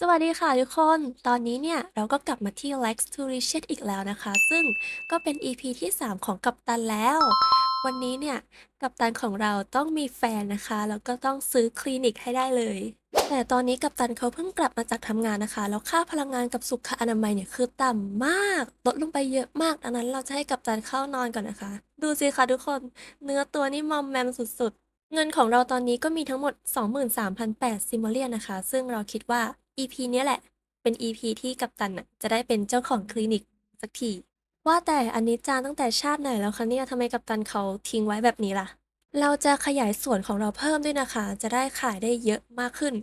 สวัสดีค่ะทุกคน ตอนนี้เนี่ยเราก็กลับมาที่ Lex to r i c h e t อีกแล้วนะคะ ซึ่งก็เป็น EP ที่ 3 ของกัปตันแล้ว วันนี้เนี่ยกัปตันของเราต้องมีแฟนนะคะ แล้วก็ต้องซื้อคลินิกให้ได้เลย แต่ตอนนี้กัปตันเขาเพิ่งกลับมาจากทำงานนะคะ แล้วค่าพลังงานกับสุขอนามัยเนี่ยคือต่ำมาก ลดลงไปเยอะมากดังนั้นเราจะให้กัปตันเข้านอนก่อนนะคะ ดูสิคะทุกคน เนื้อตัวนี่มอมแมมสุดๆ เงินของเราตอนนี้ก็มีทั้งหมด 23,008ซิมโมเลียนนะคะ ซึ่งเราคิดว่า EP เนี้ยแหละ เป็น EP ที่กัปตันน่ะจะได้เป็นเจ้าของคลินิกสักที ว่าแต่อันนี้จานตั้งแต่ชาติไหนแล้วคะเนี่ยทำไมกัปตันเขาทิ้งไว้แบบนี้ล่ะ เราจะขยายส่วนของเราเพิ่มด้วยนะคะ จะได้ขายได้เยอะมากขึ้น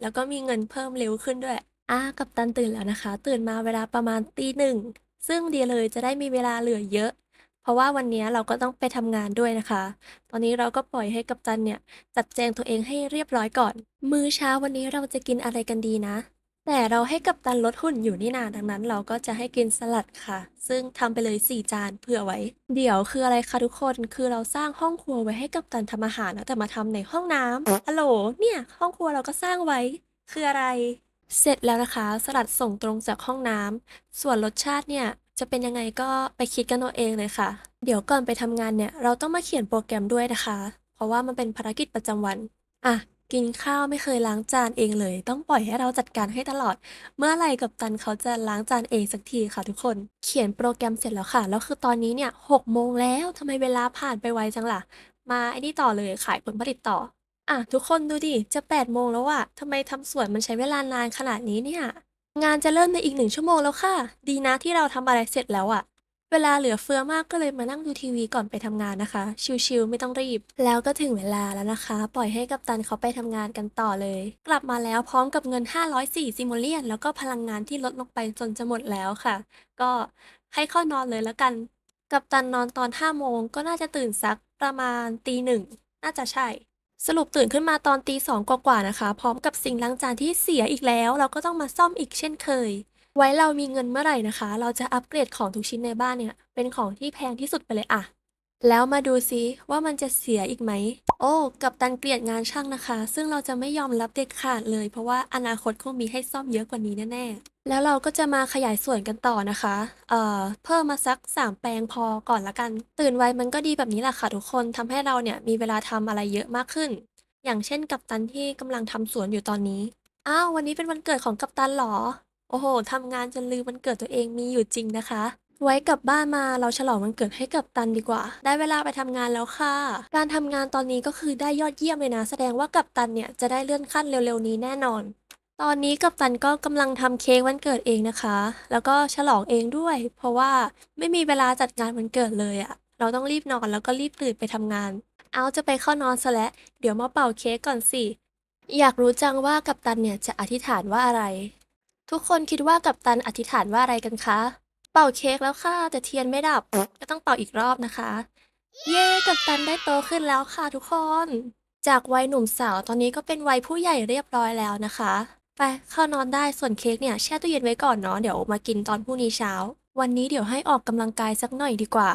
แล้วก็มีเงินเพิ่มเร็วขึ้นด้วยอ่ากัปตันตื่นแล้วนะคะ ตื่นมาเวลาประมาณตีหนึ่งซึ่งดีเลยจะได้มีเวลาเหลือเยอะ เพราะว่าวันนี้เราก็ต้องไปทำงานด้วยนะคะ ตอนนี้เราก็ปล่อยให้กัปตันเนี่ยจัดแจงตัวเองให้เรียบร้อยก่อน มื้อเช้าวันนี้เราจะกินอะไรกันดีนะ แต่เราให้กัปตันลดหุ่นอยู่นี่นาดังนั้น เราก็จะให้กินสลัดค่ะ ซึ่งทำไปเลย 4 จานเผื่อไว้ เดี๋ยวคืออะไรคะทุกคน คือเราสร้างห้องครัวไว้ให้กัปตันทำอาหารนะแต่มาทำในห้องน้ำฮัลโหล เนี่ย ห้องครัวเราก็สร้างไว้ คืออะไรเสร็จแล้วนะคะ สลัดส่งตรงจากห้องน้ำ ส่วนรสชาติเนี่ย จะเป็นยังไงก็ไปคิดกันเอาเองเลยค่ะ เดี๋ยวก่อนไปทำงานเนี่ยเราต้องมาเขียนโปรแกรมด้วยนะคะ เพราะว่ามันเป็นภารกิจประจำวัน อะ กินข้าวไม่เคยล้างจานเองเลย ต้องปล่อยให้เราจัดการให้ตลอด เมื่อไหร่กับตันเขาจะล้างจานเองสักทีค่ะทุกคน เขียนโปรแกรมเสร็จแล้วค่ะ แล้วคือตอนนี้เนี่ยหกโมงแล้วทำไมเวลาผ่านไปไวจังล่ะ มาไอ้นี่ต่อเลยขายผลผลิตต่ออะทุกคนดูดิ จะ8โมงแล้วอะทำไมทำสวนมันใช้เวลานานขนาดนี้เนี่ย งานจะเริ่มในอีกหนึ่งชั่วโมงแล้วค่ะ ดีนะที่เราทำอะไรเสร็จแล้วอะเวลาเหลือเฟือมากก็เลยมานั่งดูทีวีก่อนไปทำงานนะคะ ชิวๆไม่ต้องรีบ แล้วก็ถึงเวลาแล้วนะคะ ปล่อยให้กัปตันเขาไปทำงานกันต่อเลย กลับมาแล้วพร้อมกับเงิน 504ซิโมเลียน แล้วก็พลังงานที่ลดลงไปจนจะหมดแล้วค่ะ ก็ให้เข้านอนเลยแล้วกัน กัปตันนอนตอน5โมงก็น่าจะตื่นสักประมาณตีหนึ่งน่าจะใช่ สรุปตื่นขึ้นมาตอนตีสองกว่าๆนะคะ พร้อมกับสิ่งล้างจานที่เสียอีกแล้ว เราก็ต้องมาซ่อมอีกเช่นเคย ไว้เรามีเงินเมื่อไหร่นะคะ เราจะอัปเกรดของทุกชิ้นในบ้านเนี่ย เป็นของที่แพงที่สุดไปเลยอะ แล้วมาดูซิว่ามันจะเสียอีกไหม โอ้ กับตันเกลียดงานช่างนะคะ ซึ่งเราจะไม่ยอมรับเด็ดขาดเลย เพราะว่าอนาคตคงมีให้ซ่อมเยอะกว่านี้แน่ๆ แล้วเราก็จะมาขยายส่วนกันต่อนะคะ เอ่อ เพิ่มมาสัก 3 แปลงพอก่อนละกัน ตื่นไวมันก็ดีแบบนี้แหละค่ะทุกคนทำให้เราเนี่ยมีเวลาทำอะไรเยอะมากขึ้น อย่างเช่นกัปตันที่กำลังทำสวนอยู่ตอนนี้ อ้าววันนี้เป็นวันเกิดของกัปตันเหรอ โอ้โหทำงานจนลืมวันเกิดตัวเองมีอยู่จริงนะคะ ไว้กลับบ้านมาเราฉลองวันเกิดให้กับตันดีกว่า ได้เวลาไปทำงานแล้วค่ะ การทำงานตอนนี้ก็คือได้ยอดเยี่ยมเลยนะ แสดงว่ากัปตันเนี่ยจะได้เลื่อนขั้นเร็วๆนี้แน่นอน ตอนนี้กัปตันก็กำลังทำเค้กวันเกิดเองนะคะ แล้วก็ฉลองเองด้วย เพราะว่าไม่มีเวลาจัดงานวันเกิดเลยอะเราต้องรีบนอนแล้วก็รีบตื่นไปทำงาน เอาจะไปเข้านอนซะแล้วเดี๋ยวมาเป่าเค้กก่อนสิอยากรู้จังว่ากัปตันเนี่ยจะอธิษฐานว่าอะไร ทุกคนคิดว่ากัปตันอธิษฐานว่าอะไรกันคะ เป่าเค้กแล้วค่ะ แต่เทียนไม่ดับ ก็ต้องเป่าอีกรอบนะคะ เย้กัปตันได้โตขึ้นแล้วค่ะทุกคน จากวัยหนุ่มสาวตอนนี้ก็เป็นวัยผู้ใหญ่เรียบร้อยแล้วนะคะ ไปเข้านอนได้ส่วนเค้กเนี่ยแช่ตู้เย็นไว้ก่อนเนาะเดี๋ยวมากินตอนพรุ่งนี้เช้า วันนี้เดี๋ยวให้ออกกำลังกายสักหน่อยดีกว่า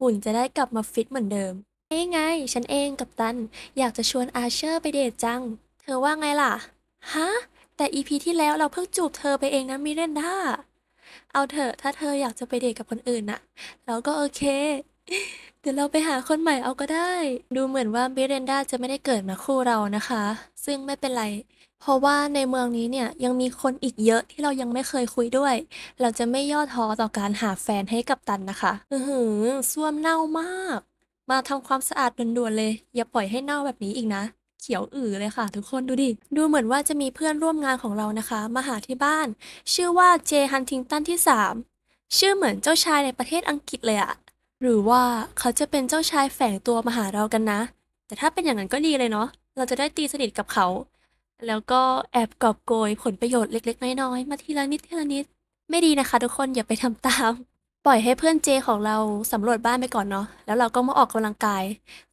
หุ่นจะได้กลับมาฟิตเหมือนเดิมเอ้ไง ฉันเองกัปตัน อยากจะชวนอาเชอร์ไปเดทจัง เธอว่าไงล่ะ ฮะ แต่อีพีที่แล้วเราเพิ่งจูบเธอไปเองนะมิเรนดา เอาเถอะถ้าเธออยากจะไปเดทกับคนอื่นน่ะเราก็โอเค เดี๋ยวเราไปหาคนใหม่เอาก็ได้ ดูเหมือนว่ามิเรนดาจะไม่ได้เกิดมาคู่เรานะคะ ซึ่งไม่เป็นไร เพราะว่าในเมืองนี้เนี่ยยังมีคนอีกเยอะที่เรายังไม่เคยคุยด้วย เราจะไม่ย่อท้อต่อการหาแฟนให้กับตันนะคะอือหือส้วมเน่ามาก มาทำความสะอาดด่วนๆเลย อย่าปล่อยให้เน่าแบบนี้อีกนะ เขียวอือเลยค่ะ ทุกคนดูดิ ดูเหมือนว่าจะมีเพื่อนร่วมงานของเรานะคะ มาหาที่บ้าน ชื่อว่าเจฮันทิงตันที่ 3 ชื่อเหมือนเจ้าชายในประเทศอังกฤษเลยอะหรือว่าเขาจะเป็นเจ้าชายแฝงตัวมาหาเรากันนะ แต่ถ้าเป็นอย่างนั้นก็ดีเลยเนาะเราจะได้ตีสนิทกับเขา แล้วก็แอบกอบโกยผลประโยชน์เล็ก ๆ น้อยๆมาทีละนิดทีละนิด ไม่ดีนะคะ ทุกคนอย่าไปทำตาม ปล่อยให้เพื่อนเจของเราสำรวจบ้านไปก่อนเนาะ แล้วเราก็มาออกกำลังกาย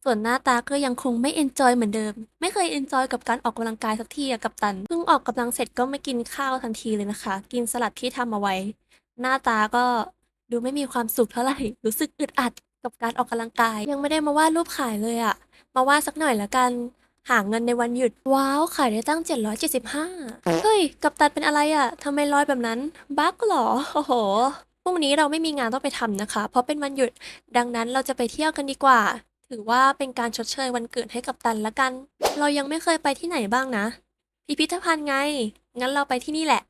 ส่วนหน้าตาก็ยังคงไม่เอนจอยเหมือนเดิม ไม่เคยเอนจอยกับการออกกำลังกายสักทีอะกับตัน เพิ่งออกกำลังเสร็จก็ไม่กินข้าวทันทีเลยนะคะ กินสลัดที่ทำเอาไว้ หน้าตาก็ดูไม่มีความสุขเท่าไหร่ รู้สึกอึดอัดกับการออกกำลังกาย ยังไม่ได้มาวาดรูปขายเลยอะมาวาดสักหน่อยละกัน หาเงินในวันหยุด ว้าวขายได้ตั้ง 775 เฮ้ย กัปตันเป็นอะไรอะ่ะทำไมลอยแบบนั้น บั๊กเหรอ โอ้โห พรุ่งนี้เราไม่มีงานต้องไปทำนะคะ เพราะเป็นวันหยุด ดังนั้นเราจะไปเที่ยวกันดีกว่า ถือว่าเป็นการชดเชยวันเกิดให้กัปตันละกัน เรายังไม่เคยไปที่ไหนบ้างนะ พิพิธภัณฑ์ไง งั้นเราไปที่นี่แหละ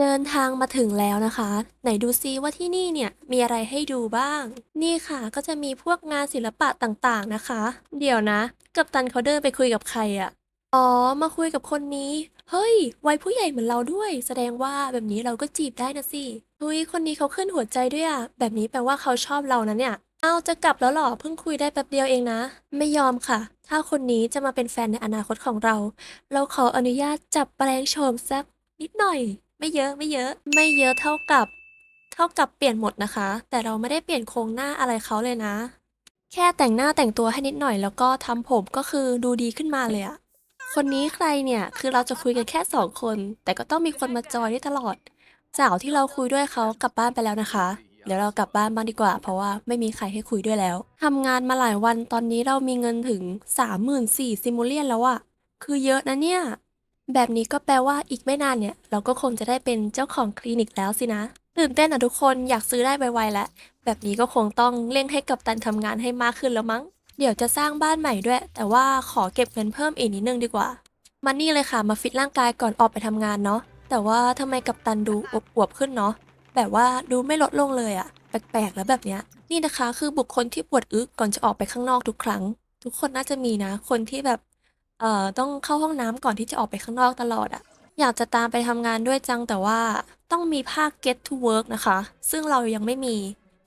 เดินทางมาถึงแล้วนะคะ ไหนดูซิว่าที่นี่เนี่ยมีอะไรให้ดูบ้าง นี่ค่ะก็จะมีพวกงานศิลปะต่างๆนะคะ เดี๋ยวนะ กัปตันเขาเดินไปคุยกับใครอะอ๋อ มาคุยกับคนนี้ เฮ้ย วัยผู้ใหญ่เหมือนเราด้วย แสดงว่าแบบนี้เราก็จีบได้นะสิ เฮ้ยคนนี้เขาขึ้นหัวใจด้วยอะแบบนี้แปลว่าเขาชอบเรานะเนี่ย เอาจะกลับแล้วหรอ เพิ่งคุยได้แป๊บเดียวเองนะ ไม่ยอมค่ะ ถ้าคนนี้จะมาเป็นแฟนในอนาคตของเรา เราขออนุญาตจับแปลงโฉมสักนิดหน่อย ไม่เยอะไม่เยอะ ไม่เยอะเท่ากับ เท่ากับเปลี่ยนหมดนะคะ แต่เราไม่ได้เปลี่ยนโครงหน้าอะไรเขาเลยนะ แค่แต่งหน้าแต่งตัวให้นิดหน่อย แล้วก็ทำผมก็คือดูดีขึ้นมาเลยอะคนนี้ใครเนี่ย คือเราจะคุยกันแค่สองคน แต่ก็ต้องมีคนมาจอยด้ตลอด สาวที่เราคุยด้วยเขากลับบ้านไปแล้วนะคะ เดี๋ยวเรากลับบ้านบ้างดีกว่า เพราะว่าไม่มีใครให้คุยด้วยแล้วทำงานมาหลายวันตอนนี้เรามีเงินถึง 34,000ซิมูเลียนแล้วอะคือเยอะนะเนี่ย แบบนี้ก็แปลว่าอีกไม่นานเนี่ย เราก็คงจะได้เป็นเจ้าของคลินิกแล้วสินะตื่นเต้นอะทุกคนอยากซื้อได้ไวๆแล้วแบบนี้ก็คงต้องเร่งให้กับตันทำงานให้มากขึ้นแล้วมั้ง เดี๋ยวจะสร้างบ้านใหม่ด้วย แต่ว่าขอเก็บเงินเพิ่มอีกนิดนึงดีกว่ามานี่เลยค่ะมาฟิตร่างกายก่อนออกไปทำงานเนาะ แต่ว่าทำไมกับตันดูอวบๆขึ้นเนาะแบบว่าดูไม่ลดลงเลยอะแปลกๆแล้วแบบเนี้ย นี่นะคะคือบุคคลที่ปวดอึก่อนจะออกไปข้างนอกทุกครั้ง ทุกคนน่าจะมีนะ คนที่แบบเอ่อต้องเข้าห้องน้ำก่อนที่จะออกไปข้างนอกตลอดอะอยากจะตามไปทำงานด้วยจังแต่ว่าต้องมีภาค Get to Work นะคะ ซึ่งเรายังไม่มี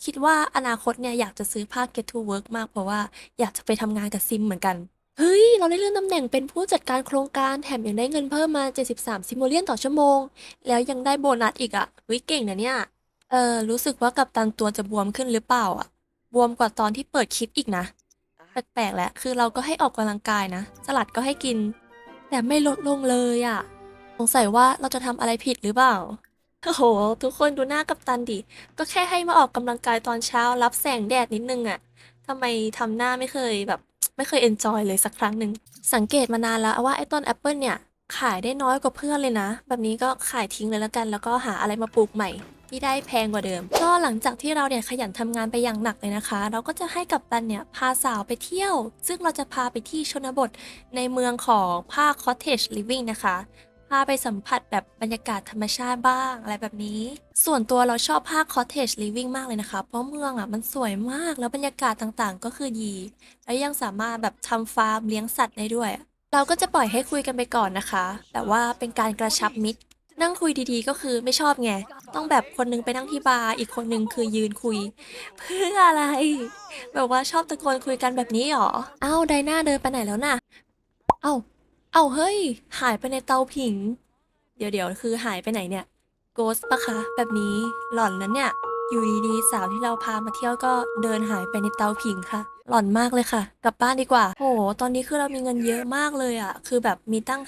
คิดว่าอนาคตเนี่ยอยากจะซื้อภาค Get to Work มากเพราะว่าอยากจะไปทำงานกับซิมเหมือนกัน เฮ้ย เราได้เลื่อนตำแหน่งเป็นผู้จัดการโครงการแถมยังได้เงินเพิ่มมา 73 ซิโมเลียนต่อชั่วโมง แล้วยังได้โบนัสอีกอะเฮ้ยเก่งนะเนี่ย เออ รู้สึกว่ากัปตันตัวจะบวมขึ้นหรือเปล่าอะบวมกว่าตอนที่เปิดคลิปอีกนะ แปลกๆแหละ คือเราก็ให้ออกกำลังกายนะ สลัดก็ให้กิน แต่ไม่ลดลงเลยอะสงสัยว่าเราจะทำอะไรผิดหรือเปล่า โอ้โห ทุกคนดูหน้ากัปตันดิ ก็แค่ให้มาออกกำลังกายตอนเช้ารับแสงแดดนิดนึงอะทำไมทำหน้าไม่เคยแบบ ไม่เคยเอนจอยเลยสักครั้งหนึ่ง สังเกตมานานแล้วว่าไอ้ต้นแอปเปิลเนี่ย ขายได้น้อยกว่าเพื่อนเลยนะ แบบนี้ก็ขายทิ้งเลยแล้วกัน แล้วก็หาอะไรมาปลูกใหม่ที่ได้แพงกว่าเดิม ก็หลังจากที่เราเนี่ยขยันทำงานไปอย่างหนักเลยนะคะ เราก็จะให้กับตันเนี่ยพาสาวไปเที่ยว ซึ่งเราจะพาไปที่ชนบทในเมืองของภาค cottage living นะคะ พาไปสัมผัสแบบบรรยากาศธรรมชาติบ้างอะไรแบบนี้ ส่วนตัวเราชอบภาค cottage living มากเลยนะคะ เพราะเมืองอะมันสวยมากแล้วบรรยากาศต่างๆ ก็คือดี และยังสามารถแบบทำฟาร์มเลี้ยงสัตว์ได้ด้วย เราก็จะปล่อยให้คุยกันไปก่อนนะคะ แต่ว่าเป็นการกระชับมิตร นั่งคุยดีๆ ก็คือไม่ชอบไง ต้องแบบคนนึงไปนั่งที่บาร์อีกคนนึงคือยืนคุย เพื่ออะไร แบบว่าชอบตะโกนคุยกันแบบนี้หรอ เอ้าไดนาเดินไปไหนแล้วน่ะ เอ้า เอ้าเฮ้ย หายไปในเตาผิง เดี๋ยวเดี๋ยวคือหายไปไหนเนี่ย โกสปะคะ แบบนี้หล่อนนั้นเนี่ย อยู่ดีๆสาวที่เราพามาเที่ยวก็เดินหายไปในเตาผิงค่ะ หล่อนมากเลยค่ะ กลับบ้านดีกว่า โห ตอนนี้คือเรามีเงินเยอะมากเลยอะ่ะ คือแบบมีตั้ง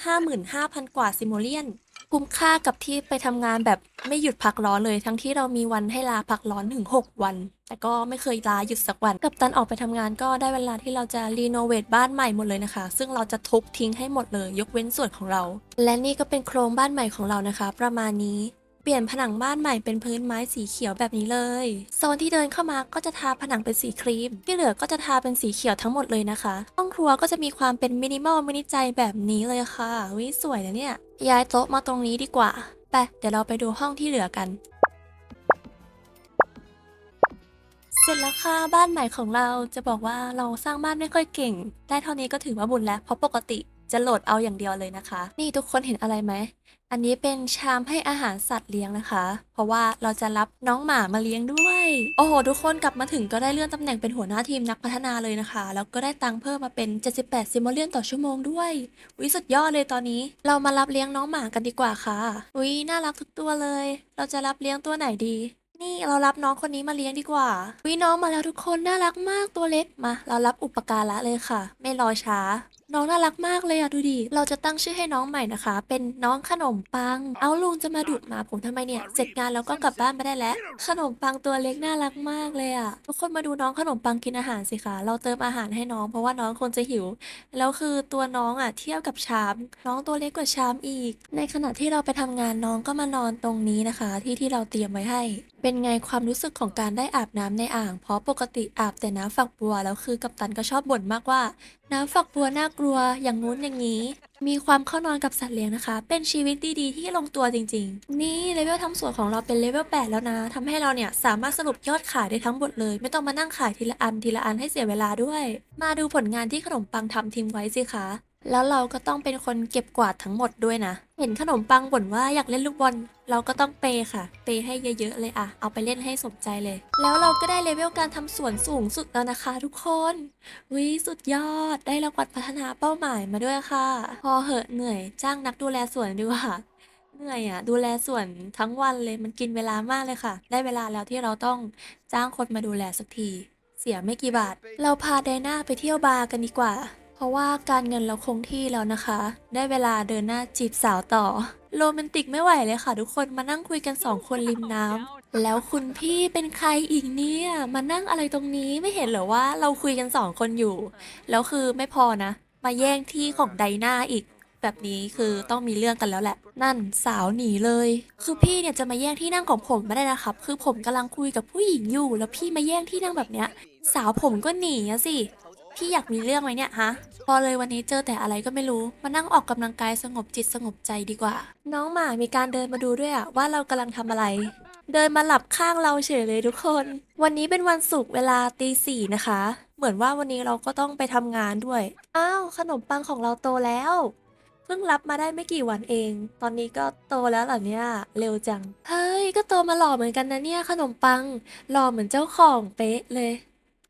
55,000 กว่าซิโมเลียน คุ้มค่ากับที่ไปทำงานแบบไม่หยุดพักร้อนเลย ทั้งที่เรามีวันให้ลาพักร้อนถึง 6 วัน แต่ก็ไม่เคยลาหยุดสักวัน กับตันออกไปทำงานก็ได้เวลาที่เราจะรีโนเวทบ้านใหม่หมดเลยนะคะ ซึ่งเราจะทุบทิ้งให้หมดเลย ยกเว้นส่วนของเรา และนี่ก็เป็นโครงบ้านใหม่ของเรานะคะ ประมาณนี้เปลี่ยนผนังบ้านใหม่เป็นพื้นไม้สีเขียวแบบนี้เลย โซนที่เดินเข้ามาก็จะทาผนังเป็นสีครีม ที่เหลือก็จะทาเป็นสีเขียวทั้งหมดเลยนะคะ ห้องครัวก็จะมีความเป็นมินิมอลมินิใจแบบนี้เลยค่ะวิสวยนะเนี่ย ย้ายโต๊ะมาตรงนี้ดีกว่า ไป เดี๋ยวเราไปดูห้องที่เหลือกัน เสร็จแล้วค่ะ บ้านใหม่ของเราจะบอกว่าเราสร้างบ้านไม่ค่อยเก่ง ได้เท่านี้ก็ถือว่าบุญแล้ว เพราะปกติ จะโหลดเอาอย่างเดียวเลยนะคะ นี่ทุกคนเห็นอะไรไหม อันนี้เป็นชามให้อาหารสัตว์เลี้ยงนะคะ เพราะว่าเราจะรับน้องหมามาเลี้ยงด้วย โอ้โห ทุกคนกลับมาถึงก็ได้เลื่อนตำแหน่งเป็นหัวหน้าทีมนักพัฒนาเลยนะคะ แล้วก็ได้ตังค์เพิ่มมาเป็น 78ซิโมเลียนต่อชั่วโมงด้วยวิสุดยอดเลยตอนนี้ เรามารับเลี้ยงน้องหมากันดีกว่าค่ะวิน่ารักทุกตัวเลย เราจะรับเลี้ยงตัวไหนดีนี่เรารับน้องคนนี้มาเลี้ยงดีกว่า วิน้องมาแล้วทุกคนน่ารักมากตัวเล็กมา เรารับอุปการะเลยค่ะ ไม่รอช้า น้องน่ารักมากเลยอะดูดิ เราจะตั้งชื่อให้น้องใหม่นะคะ เป็นน้องขนมปัง เอาลุงจะมาดุหมาผมทำไมเนี่ย เสร็จงานแล้วก็กลับบ้านมาได้แล้ว ขนมปังตัวเล็กน่ารักมากเลยอะทุกคนมาดูน้องขนมปังกินอาหารสิคะ เราเติมอาหารให้น้องเพราะว่าน้องคงจะหิว แล้วคือตัวน้องอะเทียบกับชาม น้องตัวเล็กกว่าชามอีก ในขณะที่เราไปทำงานน้องก็มานอนตรงนี้นะคะ ที่ที่เราเตรียมไว้ให้ เป็นไงความรู้สึกของการได้อาบน้ำในอ่าง เพราะปกติอาบแต่น้ำฝักบัวแล้วคือกัปตันก็ชอบบ่นมากว่า น้ำฝักบัวน่ากลัวอย่างงู้นอย่างนี้ มีความเข้านอนกับสัตว์เลี้ยงนะคะ เป็นชีวิตดีๆที่ลงตัวจริง ๆ นี่เลเวลทำสวนของเราเป็นเลเวล8แล้วนะทำให้เราเนี่ยสามารถสรุปยอดขายได้ทั้งหมดเลย ไม่ต้องมานั่งขายทีละอันทีละอันให้เสียเวลาด้วย มาดูผลงานที่ขนมปังทำทิ้งไว้สิคะ แล้วเราก็ต้องเป็นคนเก็บกวาดทั้งหมดด้วยนะ เห็นขนมปังบ่นว่าอยากเล่นลูกบอล เราก็ต้องเปย์ค่ะ เปย์ให้เยอะๆเลยอะเอาไปเล่นให้สมใจเลย แล้วเราก็ได้เลเวลการทำสวนสูงสุดแล้วนะคะ ทุกคนวิสุดยอด ได้รางวัลพัฒนาเป้าหมายมาด้วยค่ะ พอเหอะเหนื่อยจ้างนักดูแลสวนดีกว่าเหนื่อยอะดูแลสวนทั้งวันเลยมันกินเวลามากเลยค่ะ ได้เวลาแล้วที่เราต้องจ้างคนมาดูแลสักที เสียไม่กี่บาท เราพาไดนาไปเที่ยวบาร์กันดีกว่า เพราะว่าการเงินเราคงที่แล้วนะคะ ได้เวลาเดินหน้าจีบสาวต่อ โรแมนติกไม่ไหวเลยค่ะ ทุกคนมานั่งคุยกันสองคนริมน้ำแล้วคุณพี่เป็นใครอีกเนี่ยมานั่งอะไรตรงนี้ไม่เห็นเหรอว่าเราคุยกันสองคนอยู่ แล้วคือไม่พอนะ มาแย่งที่ของไดนาอีกแบบนี้คือต้องมีเรื่องกันแล้วแหละ นั่นสาวหนีเลย คือพี่เนี่ยจะมาแย่งที่นั่งของผมไม่ได้นะครับ คือผมกำลังคุยกับผู้หญิงอยู่ แล้วพี่มาแย่งที่นั่งแบบเนี้ย สาวผมก็หนีอะสิ พี่อยากมีเรื่องไหมเนี่ยฮะ พอเลยวันนี้เจอแต่อะไรก็ไม่รู้ มานั่งออกกำลังกายสงบจิตสงบใจดีกว่า น้องหมามีการเดินมาดูด้วยอะว่าเรากำลังทำอะไร เดินมาหลับข้างเราเฉยเลยทุกคน วันนี้เป็นวันศุกร์เวลาตีสี่นะคะ เหมือนว่าวันนี้เราก็ต้องไปทำงานด้วย อ้าวขนมปังของเราโตแล้วเพิ่งรับมาได้ไม่กี่วันเอง ตอนนี้ก็โตแล้วเหรอเนี่ย เร็วจัง เฮ้ย ก็โตมาหล่อเหมือนกันนะเนี่ยขนมปัง หล่อเหมือนเจ้าของเป๊ะเลย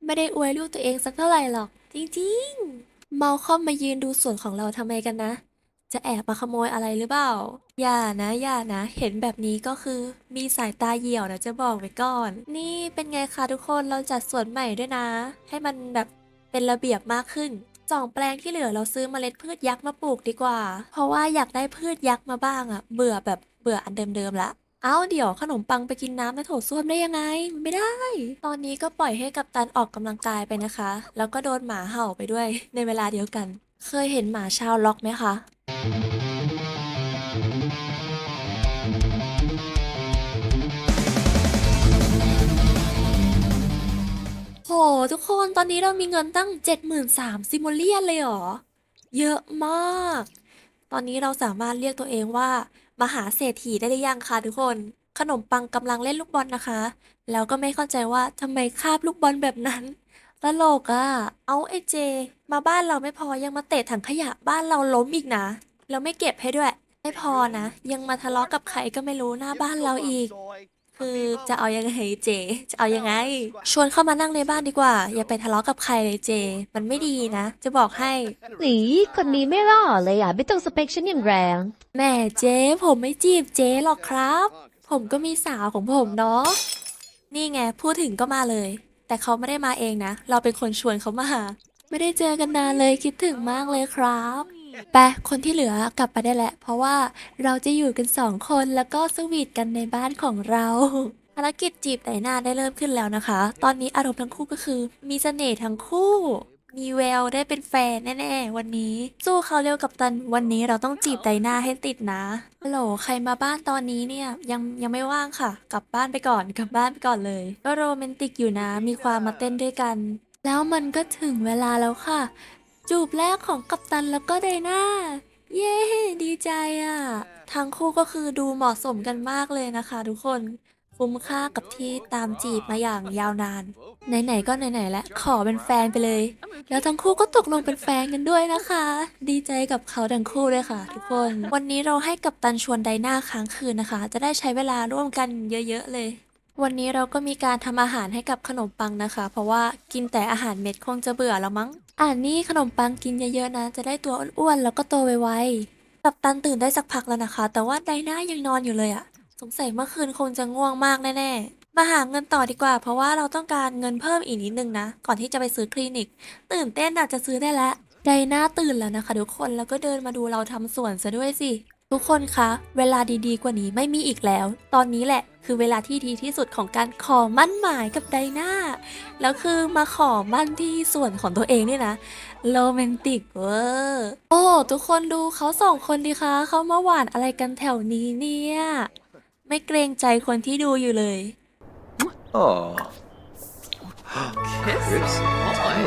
ไม่ได้อวยลูกตัวเองสักเท่าไหร่หรอก จริงๆ เมาคอมมายืนดูสวนของเราทำไมกันนะ จะแอบมาขโมยอะไรหรือเปล่า อย่านะ อย่านะ เห็นแบบนี้ก็คือมีสายตาเหี่ยวนะจะบอกไว้ก่อน นี่เป็นไงคะทุกคนเราจัดสวนใหม่ด้วยนะ ให้มันแบบเป็นระเบียบมากขึ้นสองแปลงที่เหลือเราซื้อเมล็ดพืชยักษ์มาปลูกดีกว่า เพราะว่าอยากได้พืชยักษ์มาบ้างอะเบื่อแบบเบื่ออันเดิมๆละ เอาเดี๋ยวขนมปังไปกินน้ำในโถส้วมได้ยังไง ไม่ได้ ตอนนี้ก็ปล่อยให้กัปตันออกกำลังกายไปนะคะ แล้วก็โดนหมาเห่าไปด้วย ในเวลาเดียวกัน เคยเห็นหมาชาวล็อกไหมคะโหทุกคนตอนนี้เรามีเงินตั้ง 73,000ซิโมเลียนเลยเหรอ เยอะมาก ตอนนี้เราสามารถเรียกตัวเองว่า มหาเศรษฐีได้หรือยังคะทุกคน ขนมปังกำลังเล่นลูกบอลนะคะ แล้วก็ไม่เข้าใจว่าทำไมคาบลูกบอลแบบนั้นตลกอะ่ะ เอาไอเจ มาบ้านเราไม่พอยังมาเตะถังขยะบ้านเราล้มอีกนะแล้วไม่เก็บให้ด้วย ไม่พอนะ ยังมาทะเลาะกับใครก็ไม่รู้หน้าบ้านเราอีก คือจะเอายังไงเจ จะเอายังไง ชวนเข้ามานั่งในบ้านดีกว่า อย่าไปทะเลาะกับใครเลยเจ มันไม่ดีนะ จะบอกให้หนีคนนี้ไม่หล่อเลยอะ ไม่ต้องสเปคฉันอย่างแรงแหม่เจ๊ผมไม่จีบเจ๊หรอกครับ ผมก็มีสาวของผมเนาะนี่ไงพูดถึงก็มาเลย แต่เขาไม่ได้มาเองนะ เราเป็นคนชวนเขามา ไม่ได้เจอกันนานเลยคิดถึงมากเลยครับ ไปคนที่เหลือกลับไปได้แหละ เพราะว่าเราจะอยู่กันสองคนแล้วก็สวีทกันในบ้านของเราภารกิจจีบไดนาได้เริ่มขึ้นแล้วนะคะ ตอนนี้อารมณ์ทั้งคู่ก็คือ มีเสน่ห์ทั้งคู่ มีแววได้เป็นแฟนแน่ๆ วันนี้ สู้เขาเร็วกับตัน วันนี้เราต้องจีบไดนาให้ติดนะฮัลโหลใครมาบ้านตอนนี้เนี่ยยังยังไม่ว่างค่ะ กลับบ้านไปก่อนกลับบ้านไปก่อนเลย ก็โรแมนติกอยู่นะ มีความมาเต้นด้วยกัน แล้วมันก็ถึงเวลาแล้วค่ะ จูบแรกของกัปตันแล้วก็ไดนาเย้ ดีใจอะ่ะ ทั้งคู่ก็คือดูเหมาะสมกันมากเลยนะคะ ทุกคนคุ้มค่ากับที่ตามจีบมาอย่างยาวนาน ไหนๆก็ไหนๆแล้วขอเป็นแฟนไปเลย แล้วทั้งคู่ก็ตกลงเป็นแฟนกันด้วยนะคะ ดีใจกับเขาทั้งคู่เลยค่ะ ทุกคน วันนี้เราให้กับตันชวนไดนาค้างคืนนะคะ จะได้ใช้เวลาร่วมกันเยอะ ๆ เลย วันนี้เราก็มีการทำอาหารให้กับขนมปังนะคะ เพราะว่ากินแต่อาหารเม็ดคงจะเบื่อแล้วมั้ง อ่านี่ขนมปังกินเยอะๆนะ จะได้ตัวอ้วนๆแล้วก็โตไวๆกับตันตื่นได้สักพักแล้วนะคะ แต่ว่าไดนายังนอนอยู่เลยอะสงสัยเมื่อคืนคงจะง่วงมากแน่ๆ มาหาเงินต่อดีกว่า เพราะว่าเราต้องการเงินเพิ่มอีกนิดนึงนะ ก่อนที่จะไปซื้อคลินิก ตื่นเต้นอาจจะซื้อได้แล้วไดไดนาตื่นแล้วนะคะทุกคนแล้วก็เดินมาดูเราทำสวนซะด้วยสิ ทุกคนคะ เวลาดีๆ กว่านี้ไม่มีอีกแล้ว ตอนนี้แหละคือเวลาที่ดีที่สุดของการขอมั่นหมายกับไดนาแล้วคือมาขอมั่นที่ส่วนของตัวเองนี่นะโรแมนติกเวอร์โอ้ทุกคนดูเขาสองคนดีคะเขามาหวานอะไรกันแถวนี้เนี่ย ไม่เกรงใจคนที่ดูอยู่เลย Oh. Kiss. Boy.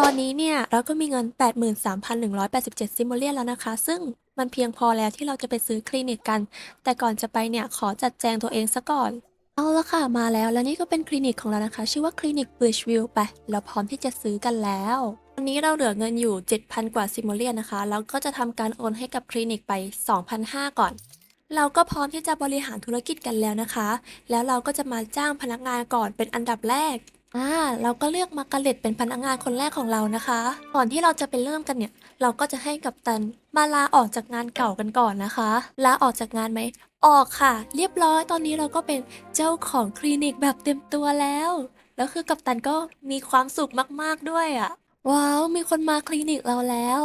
ตอนนี้เนี่ยเราก็มีเงิน 83,187 ซิมโมเลียนแล้วนะคะ ซึ่งมันเพียงพอแล้วที่เราจะไปซื้อคลินิกกัน แต่ก่อนจะไปเนี่ยขอจัดแจงตัวเองซะก่อน เอาละค่ะมาแล้วแล้วนี่ก็เป็นคลินิกของเรานะคะ ชื่อว่าคลินิก Birchview ไปเราพร้อมที่จะซื้อกันแล้ววันนี้เราเหลือเงินอยู่ 7,000 กว่าซิมโมเลียนนะคะ แล้วก็จะทำการโอนให้กับคลินิกไป2,500ก่อน เราก็พร้อมที่จะบริหารธุรกิจกันแล้วนะคะ แล้วเราก็จะมาจ้างพนักงานก่อนเป็นอันดับแรก อ่าเราก็เลือกมาการ์เล็ตเป็นพนักงานคนแรกของเรานะคะ ก่อนที่เราจะไปเริ่มกันเนี่ย เราก็จะให้กัปตันมาลาออกจากงานเก่ากันก่อนนะคะ ลาออกจากงานไหม ออกค่ะ เรียบร้อยตอนนี้เราก็เป็นเจ้าของคลินิกแบบเต็มตัวแล้ว แล้วคือกัปตันก็มีความสุขมากๆด้วยอะ่ะว้าวมีคนมาคลินิกเราแล้ว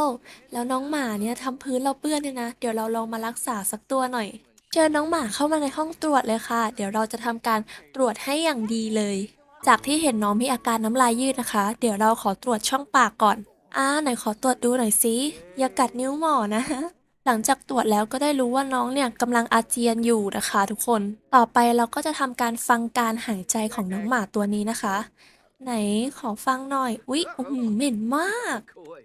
แล้วน้องหมาเนี่ยทำพื้นเราเปื้อนเนี่ยนะ เดี๋ยวเราลองมารักษาสักตัวหน่อยเชิญน้องหมาเข้ามาในห้องตรวจเลยค่ะ เดี๋ยวเราจะทำการตรวจให้อย่างดีเลย จากที่เห็นน้องมีอาการน้ำลายยืดนะคะ เดี๋ยวเราขอตรวจช่องปากก่อน อ่า ไหนขอตรวจดูหน่อยสิอย่ากัดนิ้วหมอนะหลังจากตรวจแล้วก็ได้รู้ว่าน้องเนี่ยกำลังอาเจียนอยู่นะคะ ทุกคน ต่อไปเราก็จะทำการฟังการหายใจของน้องหมาตัวนี้นะคะ ไหนขอฟังหน่อย อุ๊ยอื้อหือเหม็นมาก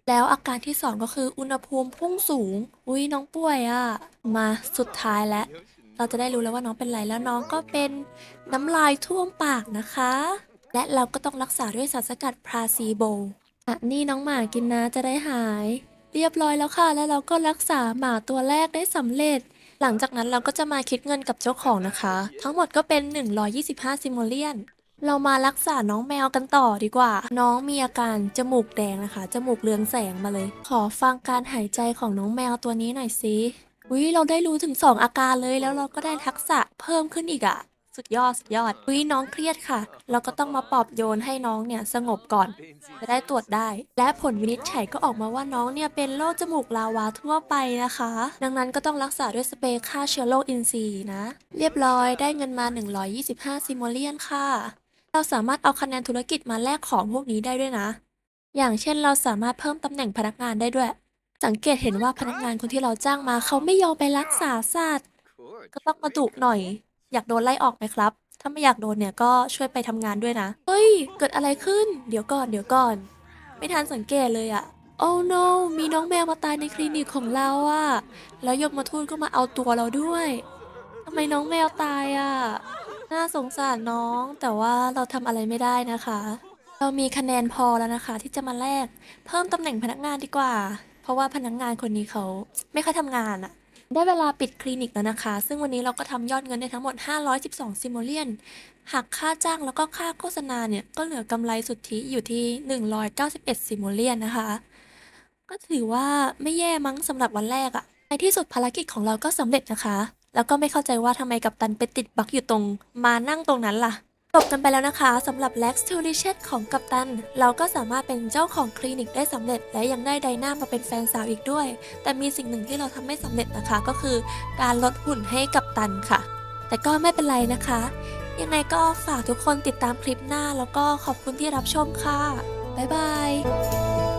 แล้วอาการที่สองก็คืออุณหภูมิพุ่งสูง อุ๊ยน้องป่วยอะ่ะ มาสุดท้ายแล้ว เราจะได้รู้แล้วว่าน้องเป็นไรแล้วน้องก็เป็นน้ำลายท่วมปากนะคะ และเราก็ต้องรักษาด้วยสารสกัดพราซีโบอะนี่น้องหมากินนะจะได้หาย เรียบร้อยแล้วค่ะ แล้วเราก็รักษาหมาตัวแรกได้สำเร็จ หลังจากนั้นเราก็จะมาคิดเงินกับเจ้าของนะคะ ทั้งหมดก็เป็น 125ซิมโมเลียนเรามารักษาน้องแมวกันต่อดีกว่า น้องมีอาการจมูกแดงนะคะ จมูกเรืองแสงมาเลย ขอฟังการหายใจของน้องแมวตัวนี้หน่อยสิ อุ้ยเราได้รู้ถึง 2 อาการเลยแล้วเราก็ได้ทักษะเพิ่มขึ้นอีกอะสุดยอดสุดยอดอุ้ยน้องเครียดค่ะ เราก็ต้องมาปลอบโยนให้น้องเนี่ยสงบก่อน จะได้ตรวจได้ และผลวินิจฉัยก็ออกมาว่าน้องเนี่ยเป็นโรคจมูกลาวาทั่วไปนะคะ ดังนั้นก็ต้องรักษาด้วยสเปรย์ฆ่าเชื้อโรคอินทรีย์นะ เรียบร้อยได้เงินมา 125ซิโมเลียนค่ะ เราสามารถเอาคะแนนธุรกิจมาแลกของพวกนี้ได้ด้วยนะ อย่างเช่นเราสามารถเพิ่มตำแหน่งพนักงานได้ด้วย สังเกตเห็นว่าพนักงานคนที่เราจ้างมาเขาไม่ยอมไปรักษาสัตว์ก็ต้องมาดุหน่อย อยากโดนไล่ออกไหมครับ ถ้าไม่อยากโดนเนี่ยก็ช่วยไปทำงานด้วยนะ เฮ้ย เกิดอะไรขึ้น เดี๋ยวก่อนเดี๋ยวก่อน ไม่ทันสังเกตเลยอะ โอ้ no มีน้องแมวมาตายในคลินิกของเราอะแล้วยมมาทูตก็มาเอาตัวเราด้วยทำไมน้องแมวตายอะน่าสงสารน้องแต่ว่าเราทำอะไรไม่ได้นะคะ เรามีคะแนนพอแล้วนะคะ ที่จะมาแลกเพิ่มตำแหน่งพนักงานดีกว่า เพราะว่าพนักงานคนนี้เขาไม่ค่อยทำงานอะได้เวลาปิดคลินิกแล้วนะคะ ซึ่งวันนี้เราก็ทำยอดเงินได้ทั้งหมด 512 ซิโมเลียน หักค่าจ้างแล้วก็ค่าโฆษณาเนี่ย ก็เหลือกำไรสุทธิอยู่ที่ 191 ซิโมเลียนนะคะ ก็ถือว่าไม่แย่มั้งสำหรับวันแรกอะในที่สุดภารกิจของเราก็สำเร็จนะคะ แล้วก็ไม่เข้าใจว่าทำไมกัปตันไปติดบักอยู่ตรงมานั่งตรงนั้นล่ะ จบกันไปแล้วนะคะสำหรับ Lex t o r i c h e t ของกัปตัน เราก็สามารถเป็นเจ้าของคลินิกได้สำเร็จ และยังได้ไดนามาเป็นแฟนสาวอีกด้วย แต่มีสิ่งหนึ่งที่เราทำไม่สำเร็จนะคะก็คือการลดหุ่นให้กัปตันค่ะ แต่ก็ไม่เป็นไรนะคะ ยังไงก็ฝากทุกคนติดตามคลิปหน้า แล้วก็ขอบคุณที่รับชมค่ะ บ๊ายบาย